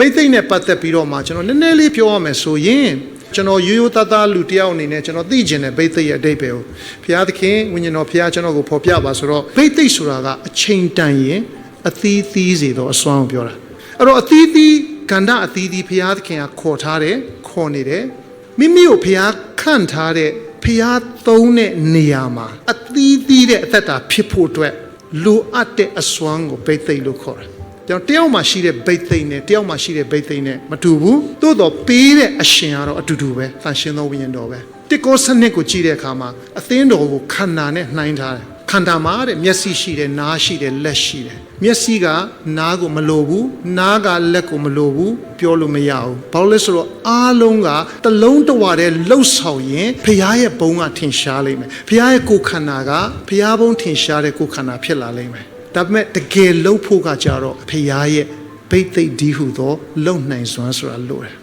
ဘိသိက်နဲ့ပတ်သက်ပြီးတော့မှကျွန်တော်နည်းနည်းလေးပြောရမယ်ဆိုရင်ကျွန်တော်ရိုးရိုးသားသားလူတစ်ယောက်အနေနဲ့ကျွန်တော်သိကျင်တဲ့ဘိသိက်ရဲ့အတိတ်ပဲကိုဘုရားသခင်ဝိညာဉ်တော်ဘုရားကျွန်တော်ကိုဖော်ပြပါဆိုတော့ဘိသိက်ဆိုတာကအချိန်တန်ရင်အသီးသီးစေတော့အစွမ်းကိုပြောတာအဲ့တော့အသီးသီးကန္တအသီးသီးဘုရားသခင်ကခေါ်ထားတယ်ခေါ်နေတယ်မိမိကိုဘုရားခန့်ထားတဲ့ဘုရားသုံးတဲ့နေရာမှာအသီးသီးတဲ့အသက်တာဖြစ်ဖို့အတွက်လိုအပ်တဲ့အစွမ်းကိုဘိသိက်လို့ခေါ်တယ် ကျွန်တော်တယောက်မှရှိတဲ့ဘိတ်သိမ့်နဲ့တယောက်မှရှိတဲ့ဘိတ်သိမ့်နဲ့မတူဘူးသို့တော့ပေးတဲ့အရှင်ကတော့အတူတူပဲတန်ရှင်သောဝိညာဉ်တော်ပဲတစ်ကောစနစ်ကိုကြည့်တဲ့အခါမှာအသင်းတော်ကိုခန္ဓာနဲ့နှိုင်းထားတယ်ခန္ဓာမှာတဲ့မျက်စိရှိတယ်နားရှိတယ်လက်ရှိတယ်မျက်စိကနားကိုမလိုဘူးနားကလက်ကိုမလိုဘူးပြောလို့မရဘူးဘာလို့လဲဆိုတော့အားလုံးကတစ်လုံးတစ်ဝါတည်းလှုပ်ဆောင်ရင်ဖခင်ရဲ့ဘုံကထင်ရှားလိမ့်မယ်ဖခင်ရဲ့ကိုယ်ခန္ဓာကဖခင်ဘုံထင်ရှားတဲ့ကိုယ်ခန္ဓာဖြစ်လာလိမ့်မယ် ဒါပေမဲ့တကယ်လှုပ်ဖို့ကကြတော့ဖရားရဲ့ဘိတ်သိက်ဒီဟုသောလုံနိုင်စွမ်းဆိုတာလို့တယ်